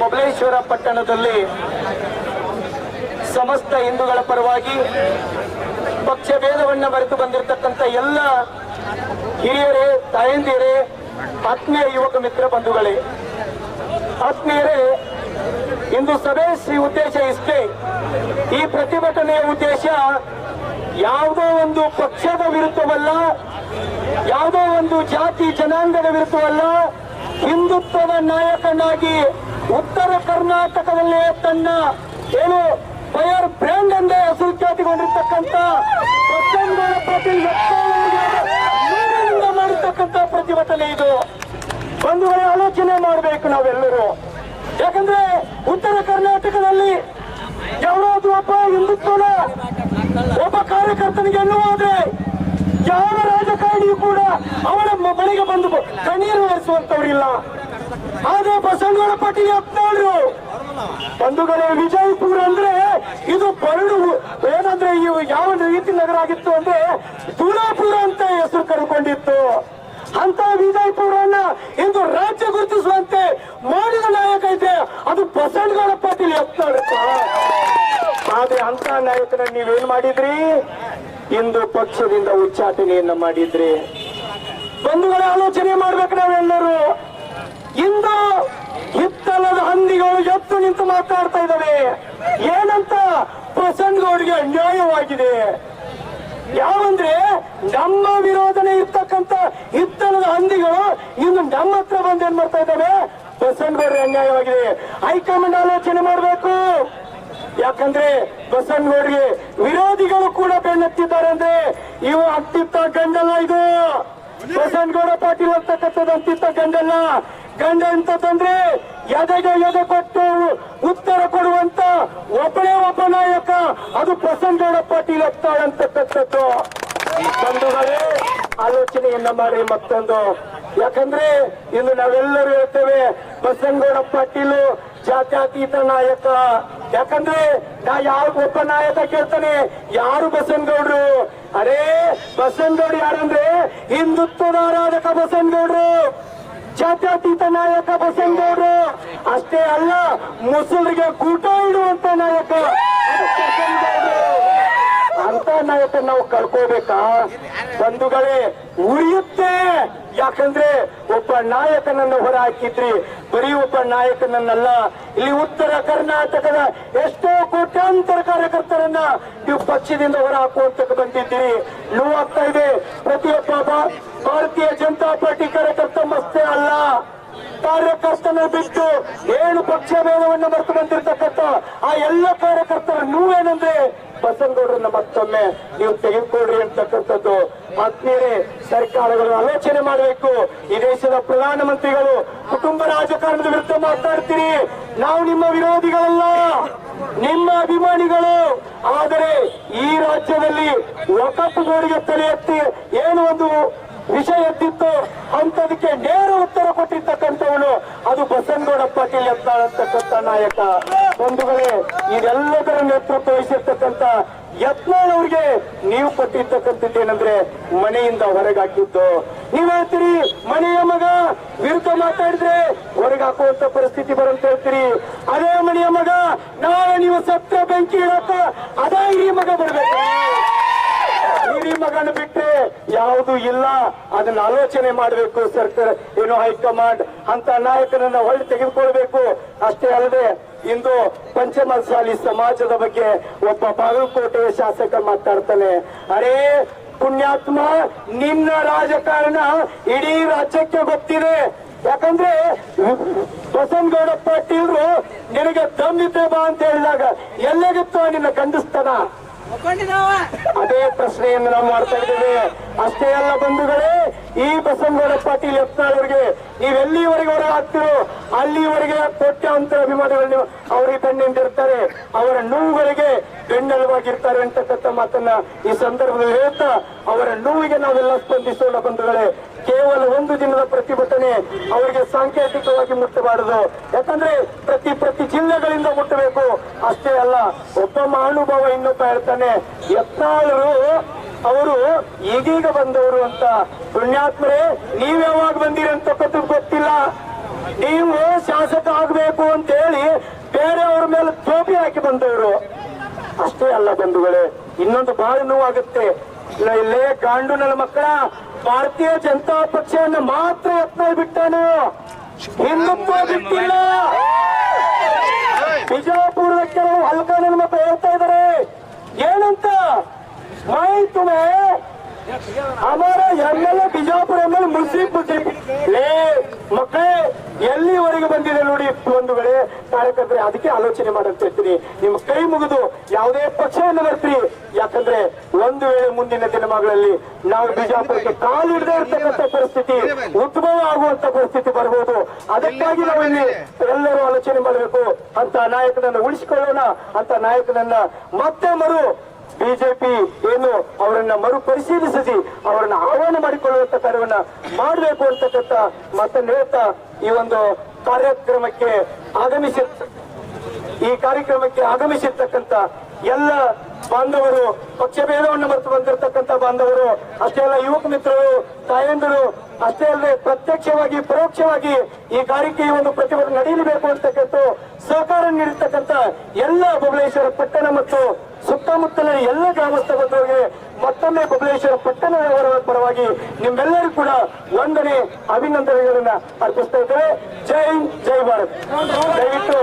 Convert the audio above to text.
ಬಬಲೇಶ್ವರ ಪಟ್ಟಣದಲ್ಲಿ ಸಮಸ್ತ ಹಿಂದೂಗಳ ಪರವಾಗಿ ಪಕ್ಷ ಭೇದವನ್ನ ಮರೆತು ಬಂದಿರತಕ್ಕಂಥ ಎಲ್ಲ ಹಿರಿಯರೇ, ತಾಯಂದಿರೇ, ಆತ್ಮೀಯ ಯುವಕ ಮಿತ್ರ ಬಂಧುಗಳೇ, ಆತ್ಮೀಯರೇ, ಇಂದು ಸಭೆ ಶ್ರೀ ಉದ್ದೇಶ ಇಷ್ಟೇ. ಈ ಪ್ರತಿಭಟನೆಯ ಉದ್ದೇಶ ಯಾವುದೋ ಒಂದು ಪಕ್ಷದ ವಿರುದ್ಧವಲ್ಲ, ಯಾವುದೋ ಒಂದು ಜಾತಿ ಜನಾಂಗದ ವಿರುದ್ಧವಲ್ಲ, ಹಿಂದುತ್ವದ ನಾಯಕನಾಗಿ ಉತ್ತರ ಕರ್ನಾಟಕದಲ್ಲಿ ತನ್ನ ಏನು ಫೈರ್ ಬ್ರ್ಯಾಂಡ್ ಎಂದೇ ಹೆಸರು ಖ್ಯಾತಿಗೊಂಡಿರ್ತಕ್ಕಂಥ ಬಸವನಗೌಡ ಪಾಟೀಲ್ ಮಾಡಿರ್ತಕ್ಕಂಥ ಪ್ರತಿಭಟನೆ ಇದು. ಬಂಧುಗಳೇ, ಆಲೋಚನೆ ಮಾಡಬೇಕು ನಾವೆಲ್ಲರೂ. ಯಾಕಂದ್ರೆ ಉತ್ತರ ಕರ್ನಾಟಕದಲ್ಲಿ ಯಾವುದಾದ್ರೂ ಒಬ್ಬ ಹಿಂದುತ್ವದ ಒಬ್ಬ ಕಾರ್ಯಕರ್ತನಿಗೆ ಎನ್ನುವಾದ್ರೆ ಯಾವ ರಾಜಕಾರಣಿಯೂ ಕೂಡ ಅವರ ಮ- ಮನೆಗೆ ಬಂದು ಕಣ್ಣೀರು ಒರೆಸುವಂತವರಿಲ್ಲ ಆದ್ರೆ ಬಸವನಗೌಡ ಪಾಟೀಲ್ ಯತ್ನಾಳ್ರು ಬಂಧುಗಳೇ, ವಿಜಯಪುರ ಅಂದ್ರೆ ಇದು ಬರಡು ಏನಂದ್ರೆ ಯಾವ ರೀತಿ ನಗರ ಆಗಿತ್ತು ಅಂದ್ರೆ ತುಳಾಪುರ ಅಂತ ಹೆಸರು ಕರ್ಕೊಂಡಿತ್ತು. ಅಂತ ವಿಜಯಪುರನ್ನ ಇಂದು ರಾಜ್ಯ ಗುರುತಿಸುವಂತೆ ಮಾಡಿದ ನಾಯಕ ಇದೆ. ಅದು ಬಸವನಗೌಡ ಪಾಟೀಲ್ ಯತ್ನಾಳಪ್ಪ ಆದ್ರೆ ಅಂತ ನಾಯಕನ ನೀವೇನ್ ಮಾಡಿದ್ರಿ? ಇಂದು ಪಕ್ಷದಿಂದ ಉಚ್ಚಾಟನೆಯನ್ನ ಮಾಡಿದ್ರಿ. ಬಂಧುಗಳ, ಆಲೋಚನೆ ಮಾಡ್ಬೇಕು ನಾವೆಲ್ಲರೂ. ಇಂದು ಹಿತ್ತಲದ ಹಂದಿಗಳು ಎತ್ತು ನಿಂತು ಮಾತಾಡ್ತಾ ಇದ್ದಾವೆ ಏನಂತ? ಬಸವನಗೌಡಿಗೆ ಅನ್ಯಾಯವಾಗಿದೆ. ಯಾವಂದ್ರೆ ನಮ್ಮ ವಿರೋಧನೆ ಇರ್ತಕ್ಕಂತ ಹಿತ್ತಲದ ಹಂದಿಗಳು ಇನ್ನು ನಮ್ಮ ಹತ್ರ ಬಂದು ಏನ್ ಮಾಡ್ತಾ ಇದ್ದಾವೆ? ಬಸವನಗೌಡ್ರಿಗೆ ಅನ್ಯಾಯವಾಗಿದೆ. ಹೈಕಮಾಂಡ್ ಆಲೋಚನೆ ಮಾಡಬೇಕು. ಯಾಕಂದ್ರೆ ಬಸವನಗೌಡ್ರಿಗೆ ವಿರೋಧಿಗಳು ಕೂಡ ಬೆನ್ನತ್ತಿದ್ದಾರೆ ಅಂದ್ರೆ ಇವು ಅತ್ತಿತ್ತ ಗಂಡಲ್ಲ ಇದು. ಬಸವನಗೌಡ ಪಾಟೀಲ್ ಅಂತಕ್ಕಂಥದ್ದು ಅಂತಿತ್ತ ಗಂಡಲ್ಲ. ಗಂಡ ಅಂತಂದ್ರೆ ಎದೆಗೆ ಎದೆ ಕೊಟ್ಟು ಉತ್ತರ ಕೊಡುವಂತ ಒಬ್ಬನೇ ಒಬ್ಬ ನಾಯಕ, ಅದು ಪ್ರಸನ್ನ ಪಾಟೀಲ್ ಆಗ್ತಾಳೆ ಅಂತಕ್ಕಂಥದ್ದು ಬಂಧುಗಳೇ, ಆಲೋಚನೆಯನ್ನ ಮಾಡಿ ಮತ್ತೊಂದು. ಯಾಕಂದ್ರೆ ಇನ್ನು ನಾವೆಲ್ಲರೂ ಹೇಳ್ತೇವೆ ಬಸವನಗೌಡ ಪಾಟೀಲು ಜಾತ್ಯಾತೀತ ನಾಯಕ. ಯಾಕಂದ್ರೆ ನಾ ಯಾವ ಒಬ್ಬ ನಾಯಕ ಕೇಳ್ತಾನೆ, ಯಾರು ಬಸವನಗೌಡ್ರು ಅರೇ ಬಸವನಗೌಡ ಯಾರಂದ್ರೆ ಹಿಂದುತ್ವದ ಆರಾಧಕ ಬಸವನಗೌಡ್ರು ಜಾತ್ಯತೀತ ನಾಯಕ ಬಸವನಗೌಡ್ರು ಅಷ್ಟೇ ಅಲ್ಲ ಮುಸಲ್ರಿಗೆ ಕೂಟ ಇಡುವಂತ ನಾಯಕ. ಅಂತ ನಾಯಕ ನಾವು ಕಳ್ಕೋಬೇಕಾ? ಬಂಧುಗಳೇ ಉಳಿಯುತ್ತೆ ಯಾಕಂದ್ರೆ ಒಬ್ಬ ನಾಯಕನನ್ನು ಹೊರ ಹಾಕಿದ್ರಿ ಬರೀ ಒಬ್ಬ ನಾಯಕನನ್ನಲ್ಲ, ಇಲ್ಲಿ ಉತ್ತರ ಕರ್ನಾಟಕದ ಎಷ್ಟೋ ಕೋಟ್ಯಾಂತರ ಕಾರ್ಯಕರ್ತರನ್ನ ನೀವು ಪಕ್ಷದಿಂದ ಹೊರ ಹಾಕುವಂತ ಬಂದಿದ್ದೀರಿ. ನೋವಾಗ್ತಾ ಇದೆ. ಪ್ರತಿಯೊಬ್ಬ ಭಾರತೀಯ ಜನತಾ ಪಾರ್ಟಿ ಕಾರ್ಯಕರ್ತ ಮಸ್ತೆ ಅಲ್ಲ. ಕಾರ್ಯಕರ್ತನ ಬಿಟ್ಟು ಏಳು ಪಕ್ಷ ಭೇದವನ್ನು ಮರೆತು ಬಂದಿರತಕ್ಕಂಥ ಆ ಎಲ್ಲ ಕಾರ್ಯಕರ್ತರ ನೀವೇನಂದ್ರೆ ಬಸವನಗೌಡರನ್ನ ಮತ್ತೊಮ್ಮೆ ನೀವು ತೆಗೆದುಕೊಡ್ರಿ ಅಂತಕ್ಕಂಥದ್ದು. ಆತ್ಮೀಯರೇ ಸರ್ಕಾರಗಳು ಆಲೋಚನೆ ಮಾಡಬೇಕು. ಈ ದೇಶದ ಪ್ರಧಾನಮಂತ್ರಿಗಳು ಕುಟುಂಬ ರಾಜಕಾರಣದ ವಿರುದ್ಧ ಮಾತಾಡ್ತೀರಿ. ನಾವು ನಿಮ್ಮ ವಿರೋಧಿಗಳಲ್ಲ. ನಿಮ್ಮ ಅಭಿಮಾನಿಗಳು. ಆದರೆ ಈ ರಾಜ್ಯದಲ್ಲಿ ಬೋರ್ಡ್ಗೆ ತಲೆ ಎತ್ತಿ ಏನು ಒಂದು ವಿಷಯ ಎತ್ತಿತ್ತು ಅಂತದಕ್ಕೆ ನೇರ ಉತ್ತರ ಕೊಟ್ಟಿರ್ತಕ್ಕಂಥವನು ಅದು ಬಸವನಗೌಡ ಅಂತಕ್ಕಂಥ ನಾಯಕ. ಬಂಧುಗಳೇ, ಇದೆಲ್ಲದರ ನೇತೃತ್ವ ವಹಿಸಿರ್ತಕ್ಕಂಥ ಯತ್ನ ಅವ್ರಿಗೆ ನೀವು ಕೊಟ್ಟಿರ್ತಕ್ಕಂಥದ್ದೇನಂದ್ರೆ ಮನೆಯಿಂದ ಹೊರಗಾಕಿದ್ದು. ನೀವ್ ಹೇಳ್ತೀರಿ, ಮನೆಯ ಮಗ ವಿರುದ್ಧ ಮಾತಾಡಿದ್ರೆ ಹೊರಗಾಕುವಂತ ಪರಿಸ್ಥಿತಿ ಬರಂತ ಹೇಳ್ತೀರಿ. ಅದೇ ಮನೆಯ ಮಗ, ನಾಳೆ ನೀವು ಸತ್ಯ ಬೆಂಕಿ ಇಡಕ್ಕ ಅದೇ ಈ ಮಗ ಬರ್ಬೇಕು ಯಾವುದು ಇಲ್ಲ. ಅದನ್ನ ಆಲೋಚನೆ ಮಾಡಬೇಕು ಸರ್ಕಾರ. ಏನು ಹೈಕಮಾಂಡ್ ಅಂತ ನಾಯಕನನ್ನ ಹೊಳ್ಳಿ ತೆಗೆದುಕೊಳ್ಬೇಕು. ಅಷ್ಟೇ ಅಲ್ಲದೆ ಇಂದು ಪಂಚಮಸಾಲಿ ಸಮಾಜದ ಬಗ್ಗೆ ಒಬ್ಬ ಬಾಗಲಕೋಟೆಯ ಶಾಸಕ ಮಾತಾಡ್ತಾನೆ. ಅರೇ, ಪುಣ್ಯಾತ್ಮ, ನಿನ್ನ ರಾಜಕಾರಣ ಇಡೀ ರಾಜ್ಯಕ್ಕೆ ಗೊತ್ತಿದೆ. ಯಾಕಂದ್ರೆ ಬಸವನಗೌಡ ಪಾಟೀಲ್ರು, ನಿನಗೆ ದಮ್ಮಿದ್ದೆ ಬಾ ಅಂತ ಹೇಳಿದಾಗ, ಎಲ್ಲಗಿತ್ತು ನಿನ್ನ ಖಂಡಿಸ್ತಾನ ಅದೇ ಪ್ರಶ್ನೆಯನ್ನು ನಾವು ಮಾಡ್ತಾ ಇದ್ದೇವೆ. ಅಷ್ಟೇ ಅಲ್ಲ ಬಂಧುಗಳೇ, ಈ ಬಸವನಗೌಡ ಪಾಟೀಲ್ ಯತ್ನಾಳ್ ನೀವೆಲ್ಲಿವರೆಗೆ ಹೊರ ಹಾಕ್ತಿರೋ ಅಲ್ಲಿವರೆಗೆ ಕೋಟ್ಯಾಂತರ ಅಭಿಮಾನಿಗಳು ಅವರಿಗೆ ಕಣ್ಣಿಂದಿರ್ತಾರೆ ಅವರ ನೋವುಗಳಿಗೆ ಬೆನ್ನೆಲುವಾಗಿರ್ತಾರೆ ಅಂತಕ್ಕಂಥ ಮಾತನ್ನ ಈ ಸಂದರ್ಭದಲ್ಲಿ ಹೇಳ್ತಾ, ಅವರ ನೋವಿಗೆ ನಾವೆಲ್ಲ ಸ್ಪಂದಿಸೋಣ ಬಂಧುಗಳೇ. ಕೇವಲ ಒಂದು ದಿನದ ಪ್ರತಿಭಟನೆ ಅವರಿಗೆ ಸಾಂಕೇತಿಕವಾಗಿ ಮುಟ್ಟಬಾರದು ಯಾಕಂದ್ರೆ ಪ್ರತಿ ಪ್ರತಿ ಜಿಲ್ಲೆಗಳಿಂದ ಮುಟ್ಟಬೇಕು. ಅಷ್ಟೇ ಅಲ್ಲ, ಒಬ್ಬ ಮಹಾನುಭಾವ ಇನ್ನೊಬ್ಬ ಹೇಳ್ತಾನೆ, ಎತ್ತಾಳರು ಅವರು ಈಗೀಗ ಬಂದವರು ಅಂತ. ಪುಣ್ಯಾತ್ಮರೇ, ನೀವ್ ಯಾವಾಗ ಬಂದಿರಿ ಅಂತಕ್ಕಂಥದ್ದು ಗೊತ್ತಿಲ್ಲ. ನೀವು ಶಾಸಕ ಆಗ್ಬೇಕು ಅಂತ ಹೇಳಿ ಬೇರೆಯವ್ರ ಮೇಲೆ ಟೋಪಿ ಹಾಕಿ ಬಂದವರು. ಅಷ್ಟೇ ಅಲ್ಲ ಬಂಧುಗಳೇ, ಇನ್ನೊಂದು ಬಹಳ ನೋವಾಗುತ್ತೆ. ಇಲ್ಲೇ ಕಾಂಡು ನನ್ನ ಮಕ್ಕಳ ಭಾರತೀಯ ಜನತಾ ಪಕ್ಷವನ್ನು ಮಾತ್ರ ಯತ್ನ ಬಿಟ್ಟನು. ಹಿಂದುತ್ವ ಬಿಟ್ಟಿಲ್ಲ. ಬಿಜಾಪುರದ ಕೆಲವು ಹಲ್ಕ ನನ್ನ ಮಕ್ಕಳು ಹೇಳ್ತಾ ಇದ್ದಾರೆ ಏನಂತ? ಮೈ ಅಮರ M L A Bijapur M L ಎಲ್ಲಿವರೆಗೆ ಬಂದಿದೆ ನೋಡಿ ಒಂದು ವೇಳೆ ಕಾರ್ಯಕರ್ತರೆ ಅದಕ್ಕೆ ಆಲೋಚನೆ ಮಾಡಂತ ಹೇಳ್ತೀನಿ ನಿಮ್ಮ ಕೈ ಮುಗಿದು ಯಾವುದೇ ಪಕ್ಷವನ್ನು ಬರ್ತೀರಿ ಯಾಕಂದ್ರೆ ಒಂದು ವೇಳೆ ಮುಂದಿನ ದಿನಮಾನಗಳಲ್ಲಿ ನಾವು ಬಿಜಾಪುರಕ್ಕೆ ಕಾಲಿಡದೇ ಇರ್ತಕ್ಕಂಥ ಪರಿಸ್ಥಿತಿ ಉದ್ಭವ ಆಗುವಂತ ಪರಿಸ್ಥಿತಿ ಬರಬಹುದು ಅದಕ್ಕಾಗಿ ನಾವು ಇಲ್ಲಿ ಎಲ್ಲರೂ ಆಲೋಚನೆ ಮಾಡಬೇಕು. ಅಂತ ನಾಯಕನನ್ನ ಉಳಿಸಿಕೊಳ್ಳೋಣ. ಅಂತ ನಾಯಕನನ್ನ ಮತ್ತೆ ಮರು ಬಿಜೆಪಿ ಏನು ಅವರನ್ನ ಮರು ಪರಿಶೀಲಿಸಿ ಅವರನ್ನ ಆಹ್ವಾನ ಮಾಡಿಕೊಳ್ಳುವಂತ ಕಾರ್ಯವನ್ನ ಮಾಡಬೇಕು ಅಂತಕ್ಕಂಥ ಮಾತನ್ನು ಹೇಳ್ತಾ ಈ ಒಂದು ಕಾರ್ಯಕ್ರಮಕ್ಕೆ ಆಗಮಿಸಿ ಈ ಕಾರ್ಯಕ್ರಮಕ್ಕೆ ಆಗಮಿಸಿರ್ತಕ್ಕಂಥ ಎಲ್ಲ ಬಾಂಧವರು ಪಕ್ಷ ಭೇದವನ್ನು ಮರೆತು ಬಂದಿರತಕ್ಕಂಥ ಬಾಂಧವರು, ಅಷ್ಟೇ ಅಲ್ಲ ಯುವಕ ಮಿತ್ರರು, ತಾಯಂದಿರು ಅಷ್ಟೇ ಅಲ್ಲದೆ ಪ್ರತ್ಯಕ್ಷವಾಗಿ ಪರೋಕ್ಷವಾಗಿ ಈ ಕಾರ್ಯಕ್ಕೆ ಒಂದು ಪ್ರತಿಭಟನೆ ನಡೆಯಲಿಬೇಕು ಅಂತಕ್ಕಂಥ ಸಹಕಾರ ನೀಡಿರ್ತಕ್ಕಂಥ ಎಲ್ಲ ಬಬಲೇಶ್ವರ ಪಟ್ಟಣ ಮತ್ತು ಸುತ್ತಮುತ್ತಲಿನ ಎಲ್ಲ ಗ್ರಾಮಸ್ಥ ಬಂಧುಗಳಿಗೆ ಮತ್ತೊಮ್ಮೆ ಬಬಲೇಶ್ವರ ಪಟ್ಟಣ ವ್ಯವಹಾರ ಪರವಾಗಿ ನಿಮ್ಮೆಲ್ಲರಿಗೂ ಕೂಡ ವಂದನೆ ಅಭಿನಂದನೆಗಳನ್ನ ಅರ್ಪಿಸ್ತಾ ಇದ್ದೇವೆ. ಜೈ ಹಿಂದ್, ಜೈ ಭಾರತ್. ದಯವಿಟ್ಟು